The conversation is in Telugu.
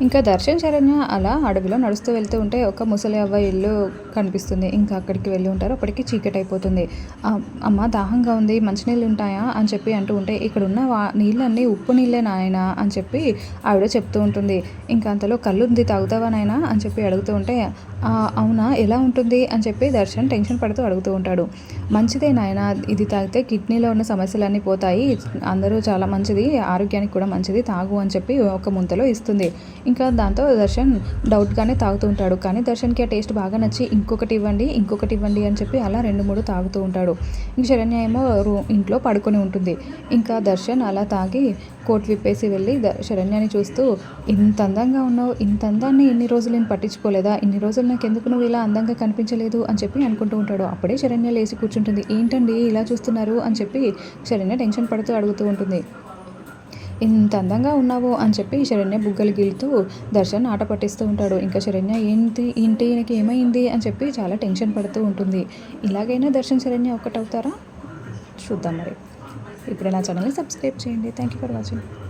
ఇంకా దర్శన్ శరణ్య అలా అడవిలో నడుస్తూ వెళ్తూ ఉంటే ఒక ముసలి అవ్వ ఇల్లు కనిపిస్తుంది. ఇంకా అక్కడికి వెళ్ళి ఉంటారు. అప్పటికి చీకటి అయిపోతుంది. అమ్మ దాహంగా ఉంది. మంచినీళ్ళు ఉంటాయా? అని చెప్పి అంటూ ఉంటే ఇక్కడ ఉన్న వా నీళ్ళన్నీ ఉప్పు నీళ్ళే నాయన అని చెప్పి ఆవిడ చెప్తూ ఉంటుంది. ఇంకా అంతలో కళ్ళు ఉంది తాగుతావా నాయనా? అని చెప్పి అడుగుతూ ఉంటే అవునా? ఎలా ఉంటుంది? అని చెప్పి దర్శన్ టెన్షన్ పడుతూ అడుగుతూ ఉంటాడు. మంచిదే నాయన. ఇది తాగితే కిడ్నీలో ఉన్న సమస్యలన్నీ పోతాయి. అందరూ చాలా మంచిది. ఆరోగ్యానికి కూడా మంచిది. తాగు అని చెప్పి ఒక ముంతలో ఇస్తుంది. ఇంకా దాంతో దర్శన్ డౌట్గానే తాగుతూ ఉంటాడు. కానీ దర్శన్కి ఆ టేస్ట్ బాగా నచ్చి ఇంకొకటి ఇవ్వండి ఇంకొకటి ఇవ్వండి అని చెప్పి అలా రెండు మూడు తాగుతూ ఉంటాడు. ఇంక శరణ్య ఏమో రూ ఇంట్లో పడుకొని ఉంటుంది. ఇంకా దర్శన్ అలా తాగి కోట్ విప్పేసి వెళ్ళి ద శరణ్యాని చూస్తూ ఇంత అందంగా ఉన్నావు ఇంత అందాన్ని ఇన్ని రోజులు నేను పట్టించుకోలేదా? ఇన్ని రోజులు నాకు ఎందుకు నువ్వు ఇలా అందంగా కనిపించలేదు? అని చెప్పి అనుకుంటూ ఉంటాడు. అప్పుడే శరణ్య లేచి కూర్చుంటుంది. ఏంటండి ఇలా చూస్తున్నారు? అని చెప్పి శరణ్య టెన్షన్ పడుతూ అడుగుతూ ఉంటుంది. ఇంత అందంగా ఉన్నావు అని చెప్పి శరణ్య బుగ్గలు గిలుతూ దర్శన్ ఆట పట్టిస్తూ ఉంటాడు. ఇంకా శరణ్య ఏంటి ఏంటి ఈయనకి ఏమైంది అని చెప్పి చాలా టెన్షన్ పడుతూ ఉంటుంది. ఇలాగైనా దర్శన్ శరణ్య ఒక్కటవుతారా? చూద్దాం మరి. ఇప్పుడే నా ఛానల్ని సబ్స్క్రైబ్ చేయండి. Thank you for watching